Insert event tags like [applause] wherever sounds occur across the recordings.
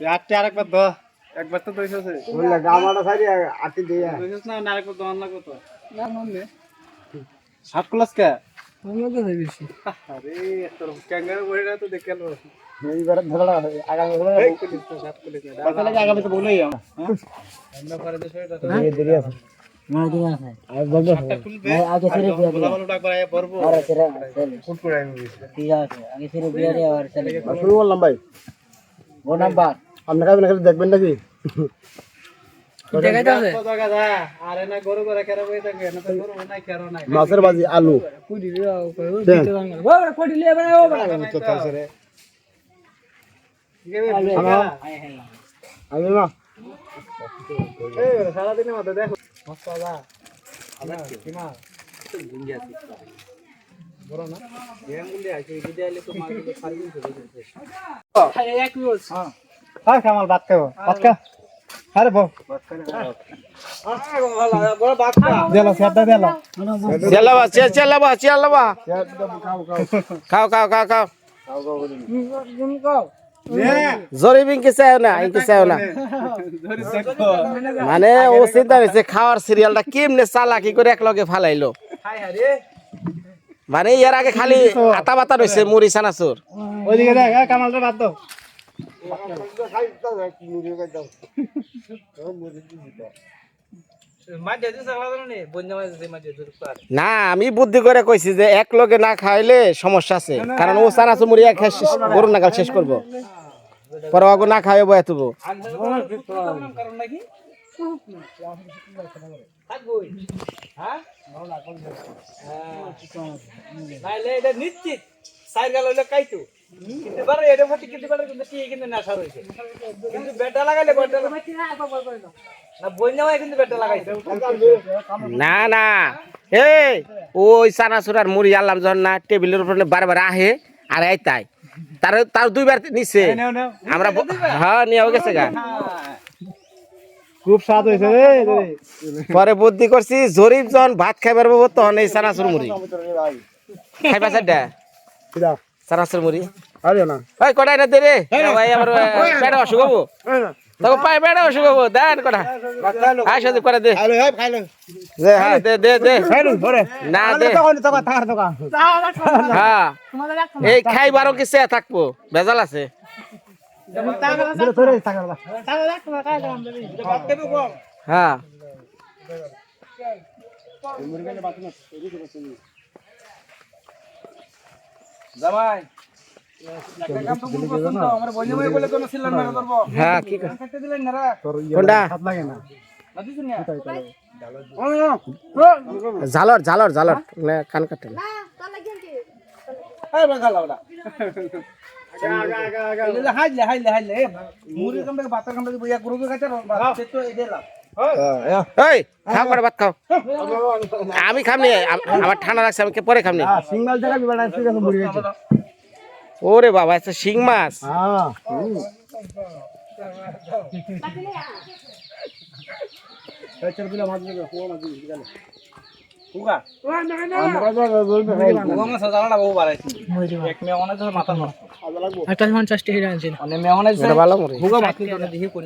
আটটি আরেকবার দ একবার তো দইছ আছে বললা গামাটা সারি আটটি দিয়া। দইছস না না আরেকবার দন লাগো তো না মনে সাত ক্লাস কে? আমরা তো বেশি। আরে তোর ক্যাঙ্গারু বইটা তো দেখে লো এইবার ধরা আগামী ধরা সাত ক্লাস না আগামী তো বলেই আমরা করে দেশে এটা দেরি আছে। দিন আছে। আর বলব আগে ছেড়ে বিয়া ভালো ভালো ডাক বাড়ায় পড়ব আরে ছেড়ে ফুট করে আমি ঠিক আছে আগে ছেড়ে দিয়ে আর ছেড়ে শুরু করলাম ভাই। ও নাম্বার আপনার কাছে খালি দেখবেন নাকি? দেখাইতে হবে। আরে না গরু করে কেন বই থাকে না তো গরু নাই কেন নাই। মাছের বাজি আলু। আমি না। এই সারা মধ্যে দেখো। বড় না? হ্যাঁ কামাল ভাত খাব। খা। আরে বো দেলো সেটা দেলো চেলাবা চে চেলাবা চেলাবা খাও খাও খাও খাও খাও। খাও তুমি কও জরি বিঙ্কি চাও না ইনকি চাও না। মানে ও চিন্তা হয়েছে খাওয়ার সিরিয়ালটা কেমনে চালাকি করে এক লগে ফালাইলো। মানে এর আগে খালি আতা বাতা রয়েছে মুড়ি সানাসুর ওইদিকে দেখ কামালটা বাদ দাও। না আমি বুদ্ধি করে কইছি যে এক লগে না খাইলে সমস্যা আছে কারণ ও সানাসুর মুড়ি এক গরু নাগাল শেষ করব পরে ওকে না খাইবো এতব নিশ্চিত সাইর গেল হইলে কাইতু কিন্তু এটা ফাটি কিন্তু পারে কিন্তু কি কিন্তু নেশা রয়েছে। কিন্তু বেটা লাগাইলে বেটা না বন্যা কিন্তু বেটা লাগাইছে। না না। এই ওই সানাসুর আর মুড়ি আনলাম যখন না টেবিলের উপরে বারবার আহে আর এই তাই। তার তার দুইবার নিছে। আমরা হ্যাঁ নিয়ে গেছে গা। খুব স্বাদ হয়েছে পরে বুদ্ধি করছি জরিফ যখন ভাত খাইবার বাবু তখন এই সানাসুর মুড়ি। [laughs] খাইবা চারটা? কিরা সানাসুর মুড়ি। আরে না। ওই কটাই না দে রে। ভাই আমার পেটে অসুখ হব। তোকে পায়ে পেটে অসুখ হব। দেন কটা। আয় সদীপ করে দে। দে হ্যাঁ দে দে দে। না দে। তখন তখন হ্যাঁ। এই খাইবারও কি চেয়ে থাকব? ভেজাল আছে। হ্যাঁ। জামাই হয় হ্যাঁ কি দিলেন না কোনটা? হাত লাগে না। না? দিছেন না ঝালর। ঝালর ঝালর কান কাটে না। না তোর লাগি কি? এই বাঙ্গা লাউডা আগা আগা আগা। এলে হাইলে হাইলে হাইলে। মুড়ি কাম থেকে বাতার কাম থেকে বইয়া গুরু কাছে সে তো এদে লাভ। এই খাও করে ভাত খাও। আমি খামনি আম- আমার ঠান্ডা লাগছে আমি কে- পরে খামনি? ওরে বাবা এটা শিং মাছ।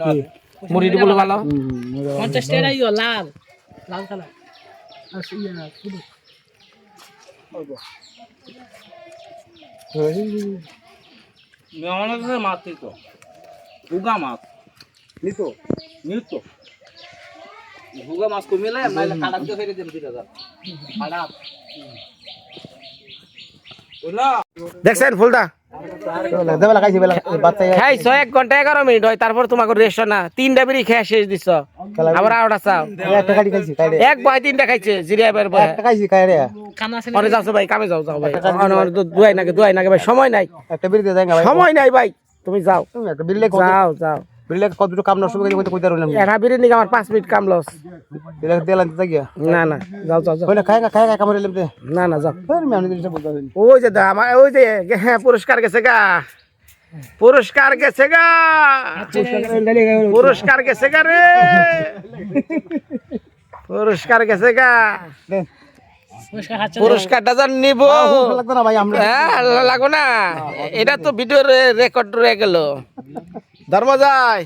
হ্যাঁ। এই চল বিলা মাছ দিবে কোয়া মাছ দিবে গেল কুগা আমরা তো বলবে খাই কুগা মাছ জানাটা বহু বাড়াইছি এক মে অনেক মাথা নষ্ট একটা পঞ্চাশ টাকা আনছি অনেক মে অনেক এটা ভালো মুড়ি কুগা মাছ তো দেখি কোন মুড়ি দিবলে ভালো পঞ্চাশ টাকা ইয়ে লাল লাল কালার আর ইয়ে শুধু মে অনেক মাছ তো কুগা মাছ নিতো নিত ভুগা মাছ কমিলে নাইলে কাটা দিয়ে ফেলে দেন দুই হাজার কাটা বুঝলো দেখছেন ফুলটা দেবেলা খাইছি বেলা বাচ্চা খাইছ এক ঘণ্টা এগারো মিনিট হয় তারপর তোমাকে রেস্ট না। তিনটা বেরি খেয়ে শেষ দিছ। আবার আওটা চাও। এক বয় তিনটা খাইছে জিরিয়া বের বয় একটা খাইছি খাই রে কানা আছে পরে যাচ্ছ ভাই কামে যাও যাও ভাই। আমার- আমার দু- দুয়াই নাকি দুয়াই নাকি ভাই। সময় নাই। একটা সময় নাই ভাই। তুমি যাও। তুমি একটা যাও যাও। বিড়ি কত দুটো কাম নষ্ট করে কইতে রইলাম একা বিরিয়ানি আমার পাঁচ মিনিট কাম লস। গিয়া। না না যাও যাও খায় না খায় না না না যাও। ফের আমি ওই যে দা আমার ওই যে হ্যাঁ পুরস্কার গেছে গা। পুরস্কার গেছে গা। পুরস্কার গেছে গা রে। পুরস্কার গেছে গা। পুরস্কারটা যখন নিব। লাগতো না ভাই আমরা হ্যাঁ লাগবো না। এটা তো ভিডিও রেকর্ড রয়ে গেল। ধর্ম যায়।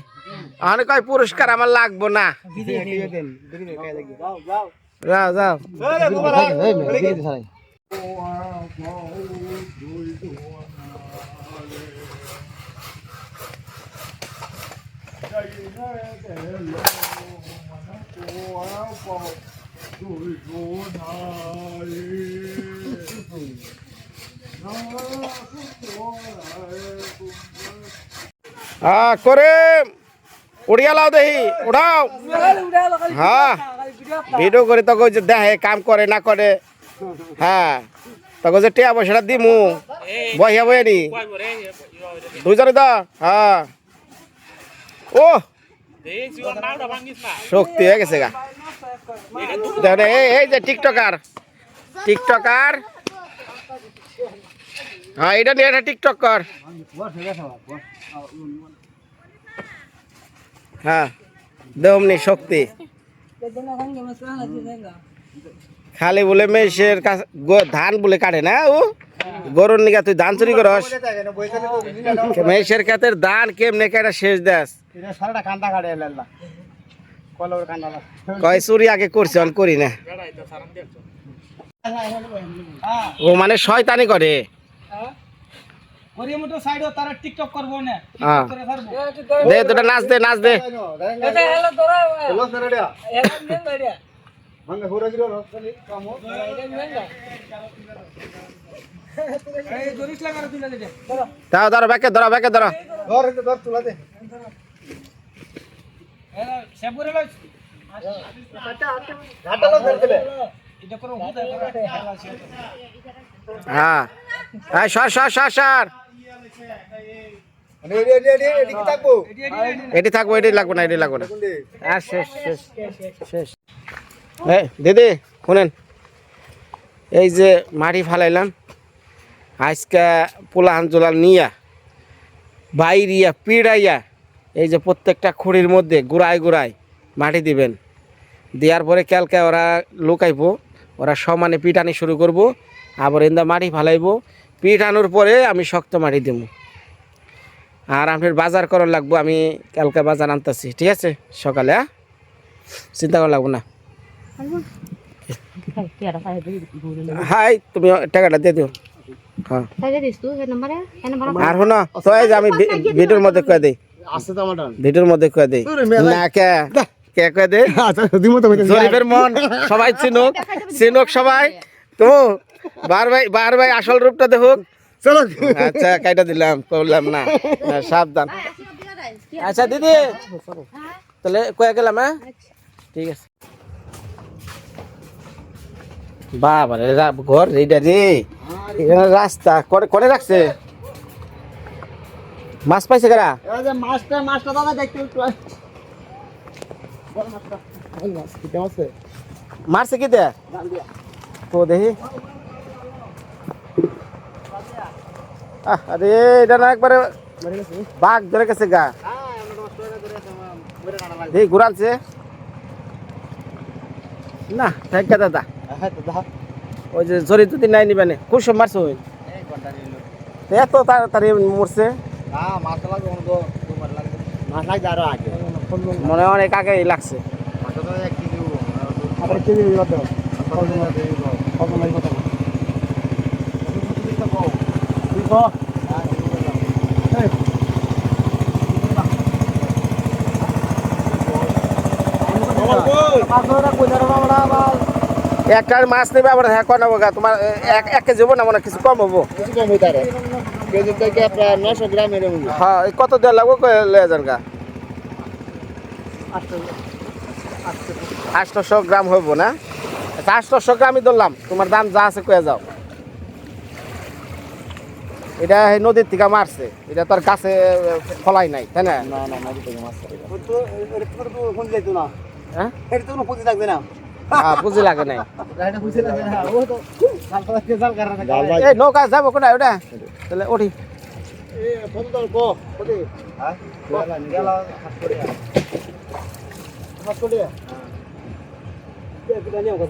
আমি কয় পুরস্কার আমার লাগবো না। যাও যাও। হ্যাঁ করে উড়িয়া লাও দেহি, উড়াও। হ্যাঁ ভিডিও করে ওই যে দেখে কাম করে না করে। হ্যাঁ তোকে যে টিয়া পয়সাটা দিমু। বহিয়া বইয়া নি। দুজনে তো হ্যাঁ। ও শক্তি হয়ে গেছে গা। এই যে টিকটকার টিকটকার। হ্যাঁ এটা নিয়ে এটা টিকটক কর। হ্যাঁ দেহমনি শক্তি। খালি বলে মেষের কাছে ধান বলে কাটে না, ও? গরুর নিকা তুই ধান চুরি করস। মেষের কাতের ধান কেমনে কেটে শেষ দেস কয় চুরি আগে করছি করি না। ও মানে শয়তানি করে। ওরে মতো সাইডও টিকটক করব না। হ্যাঁ। দে তোটা নাচ দে নাচ দে। [laughs] দাও ধরো ব্যাকে ধরো ব্যাকে ধরো। হ্যাঁ। হ্যাঁ সর সর সর সর। এটি থাকব? এটি লাগবে না এটি লাগবে না। আর শেষ শেষ শেষ। এই দিদি শুনেন। এই যে মাটি ফালাইলাম আজকে পোলাহান জোলাল নিয়া বাইরিয়া পিড়াইয়া এই যে প্রত্যেকটা খুঁড়ির মধ্যে গুড়ায় গুড়ায় মাটি দিবেন। দেওয়ার পরে ক্যালকে ওরা লুকাইবো ওরা সমানে পিটানি শুরু করব আবার এন্দা মাটি ফালাইবো পিটানোর পরে আমি শক্ত মাটি দেব আর আপনার বাজার করার লাগবো আমি কালকে বাজার আনতেছি ঠিক আছে? সকালে হ্যাঁ? চিন্তা করা লাগবো না। হাই তুমি টাকাটা দিয়ে দিও। হ্যাঁ। আর শোনো তো যে আমি ভিডিওর মধ্যে কয়ে দিই। ভিডিওর মধ্যে কয়ে দিই। না কে? কে কয়ে দে আচ্ছা মন সবাই চিনুক। চিনুক সবাই। তো বার ভাই বার ভাই আসল রূপটা দেখুক। চলো। আচ্ছা কাইটা দিলাম করলাম না। সাবধান। আচ্ছা দিদি। তাহলে কয়ে গেলাম হ্যাঁ? ঠিক আছে। বাবা রে ঘর এইটা রে। এখানে রাস্তা করে করে রাখছে? মাছ পাইছে কারা? মাছটা মাছটা দাদা দেখতে মারছে কি দে তো দেখি আহ, আরে এটা না একবারে বাঘ ধরে গেছে গা। দেখি ঘুরানছে না থ্যাংক ইউ দাদা। হ্যাঁ দাদা ওই যে জরি দুদিন নাই নিবেনে খুব সব মারছে ওই। এত তাড়াতাড়ি মরছে। না মনে হয় অনেক আগে লাগছে। মাছ তো এক কেজি দিবা তো কত নাই কত তুই কো একটা মাছ নেবে আবার হ্যাঁ কন হব গা? তোমার এক এক কেজি হব না মনে কিছু কম হব? কিছু কম হইতে পারে। কেজি থেকে প্রায় নশো হ্যাঁ কত দেওয়া লাগবো লয়ে যান গা? আটশোশো গ্রাম হইব না? আচ্ছা আটশোশো গ্রামই ধরলাম। তোমার দাম যা আছে কয়ে যাও। এটা এই নদীর থেকে মারছে। এটা তোর গাছে ফলাই নাই তাই না? না না থেকে তো তো তো হ্যাঁ? এটা তো কোনো পুঁজি লাগবে না। বুঝি লাগে নাই। তো এই নৌকা যাব কোথায় ওটা? তাহলে হ্যাঁ?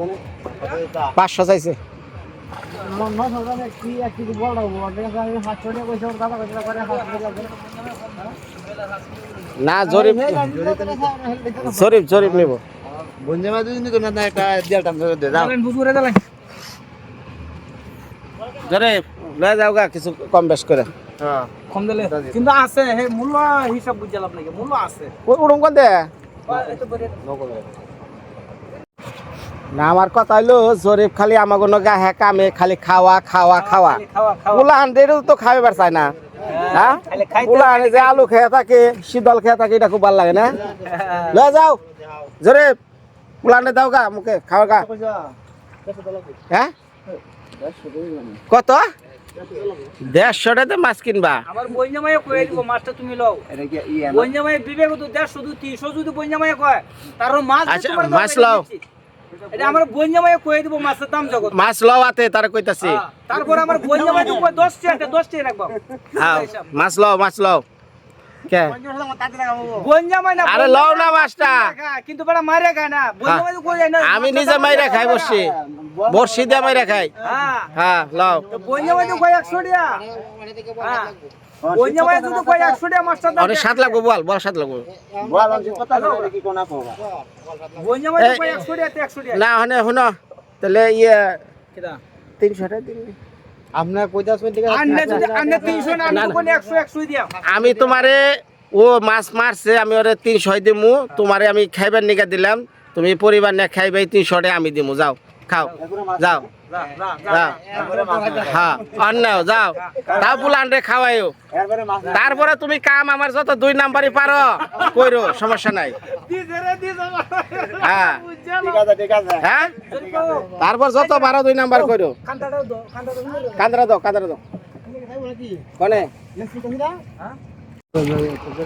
না। পাঁচশো চাইছে। না জরিপ জরিপ জরিপ নিব। না একটা দেড় টান ধরে দে দাও বুঝুরে দিলেন জরিপ লয়ে যাও গা কিছু কম বেশ করে। হ্যাঁ। কম দিলে। কিন্তু আছে হে মূল্য হিসাব বুঝলাম নাকি মূল্য আছে। কোন দে। না আমার কথা হইল জরিপ খালি আমাকে নগা হ্যাঁ কামে খালি খাওয়া খাওয়া খাওয়া। পোলা হান্ড্রেডও তো খাইবার চায় না। হ্যাঁ পোলা হান্ড্রেড যে আলু খেয়ে থাকে শীতল খেয়ে থাকে এটা খুব ভালো লাগে না? লয়ে যাও। জরিপ পোলা দাও গা মুখে খাওয়া গা। হ্যাঁ? কত? দেড়শোটাতে মাছ কিনবা। আমার বইঞ্জামাই কয়ে দিব মাছটা তুমি লও। বইঞ্জামাই বিবেক তো দেড়শো দু তিনশো যদি বইঞ্জামাই কয় তার মাছ আচ্ছা, মাছ লও। এটা আমার দিব মাছের দাম জগৎ। মাছ লওয়াতে তারা কইতাছি। হ্যাঁ, তারপর আমার টাকা দশ টাকা রাখব হ্যাঁ মাছ লও মাছ লও। কে? না আরে লও না মাছটা। কিন্তু বেটা মারে খায় না বইঞ্জামাই তো কই যায় না আমি নিজে মাইরা খাই বসছি। বর্ষি দিয়ে মাইরা খাই। হ্যাঁ। হ্যাঁ লও। কয় একশো টাকা টাকা আরে লাগবো বল লাগবো বল আমি কথা বলে কি কোনা টাকা টাকা না হনে শুনো তাহলে ইয়ে কিটা? তিনশো টাকা দিন আপনার কইতাছ কোন আন্নে যদি আন্নে তিনশো না আমি। কোনে দিয়া তোমারে ও মাছ মারছে আমি ওরে তিনশো দিমু তোমারে আমি খাইবার নিকা দিলাম তুমি পরিবার নিয়ে খাইবে তিনশো টাকা আমি দিমু যাও খাও যাও। হ্যাঁ। যাও। তাও খাওয়াইও। তারপরে তুমি কাম আমার যত দুই নাম্বারই পারো কইরো সমস্যা নাই। হ্যাঁ। হ্যাঁ? তারপর যত পারো দুই নাম্বার কইরো। কান্দরা দাও কান্দরা দাও কনে?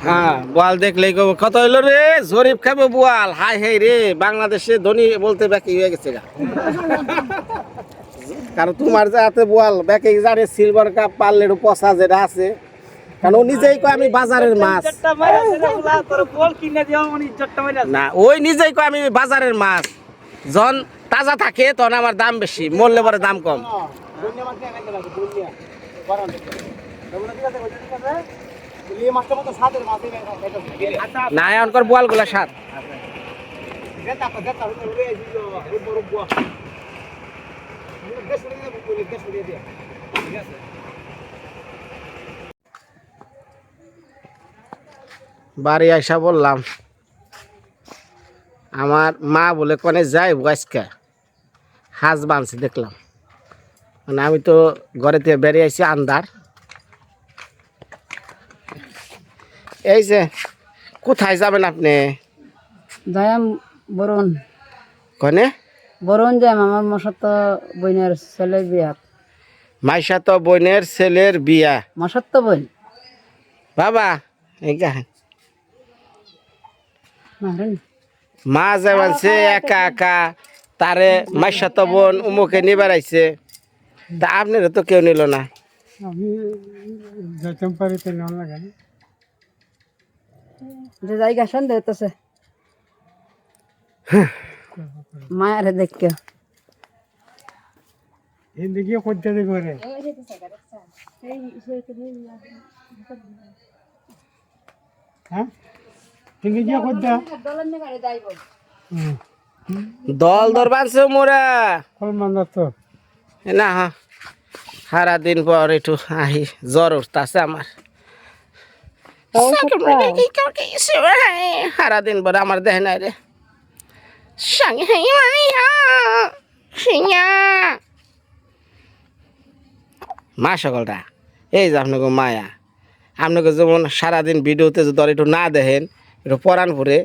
হ্যাঁ বোয়াল দেখলেই কব কত হইল রে? জরিপ খাব বোয়াল। হাই হাই রে বাংলাদেশে ধনী বলতে বাকি হয়ে গেছে গা। কারণ তোমার যে হাতে বোয়াল ব্যাকে জানে সিলভার কাপ পারলের পচা যেটা আছে কারণ ও নিজেই কয় আমি বাজারের মাছ। ইজ্জতটা মাইরা দিলে বলা, তোর বল কিনে দিও, আমার ইজ্জতটা মাইরা দিলে। না ওই নিজেই কয় আমি বাজারের মাছ। যখন তাজা থাকে তখন আমার দাম বেশি মরলে পরে দাম কম। এই মাছটা মতো সাদের মাছ আচ্ছা, না এখনকার বোয়ালগুলা সাত যেটা যেটা উড়ে দিল এই বড় আইসা বললাম আমার মা বলে কনে যাই আজকে। হাঁস বানছি দেখলাম। মানে আমি তো ঘরে থেকে বেরিয়ে আইছি আন্দার এই যে কোথায় যাবেন আপনি? যাইম বরুণ। কনে? বরুণ যাইম আমার মশার তো বইনের ছেলের বিয়া। মাইশা তো বোনের ছেলের বিয়া। মশার তো বইন বাবা মা যাবানছে একা একা তারে মাইশা তো বোন উমুকে নিবার আইছে তা আপনারা তো কেউ নিল না। যে জায়গা সন্দেহ হইতেছে। মায়ের দেখকে হিন্দি গিয়ে পদ্ধতি করে হ্যাঁ? দল দর বানছে মোরা। তো? না হ্যাঁ সারা দিন পর একটু আহি জ্বর উঠতেছে আমার। সারা দিন পর আমার দেহ নাই রে। সঙ্গে মা সকলটা এই যে আপনাকে মায়া। আপনাকে যেমন সারাদিন ভিডিওতে যদি একটু না দেখেন একটু পরানপুরে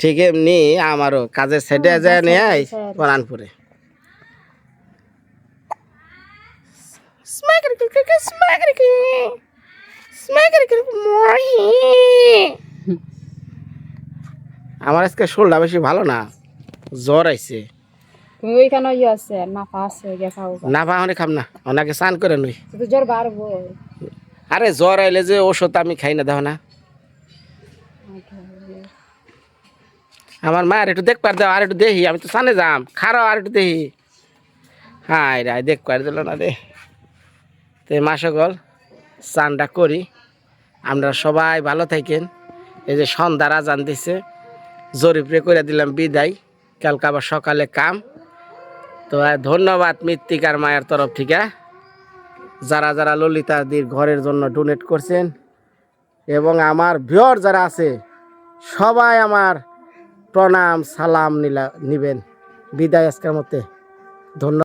ঠিক এমনি আমারও কাজের সাইডে যায় নেয় পরানপুরে। আমার আজকে শোলটা বেশি ভালো না। জ্বর আইছে। তুমি ওইখানে ইয়ে আছে নাফা আছে গেছাও না পাহনে খাম না ওনাকে স্নান করে নই। তো জ্বর বাড়বো। আরে জ্বর আইলে যে ওষুধ আমি খাই না দেখো না। আমার মায়ের একটু দেখ পার দাও আর একটু দেখি আমি তো সানে যাম। খারো আর একটু দেখি। হাই রে দেখ পার দিল না রে তো মা সকল চানটা করি। আমরা সবাই ভালো থাকেন। এই যে সন্ধ্যার আজান দিছে জরিপরে করে দিলাম বিদায়। কালকে আবার সকালে কাম। তো ধন্যবাদ মৃত্তিকার মায়ের তরফ থেকে। যারা যারা ললিতাদির ঘরের জন্য ডোনেট করছেন এবং আমার ভিওর যারা আছে, সবাই আমার প্রণাম, সালাম নিলা, নিবেন। বিদায় আজকের মতে ধন্যবাদ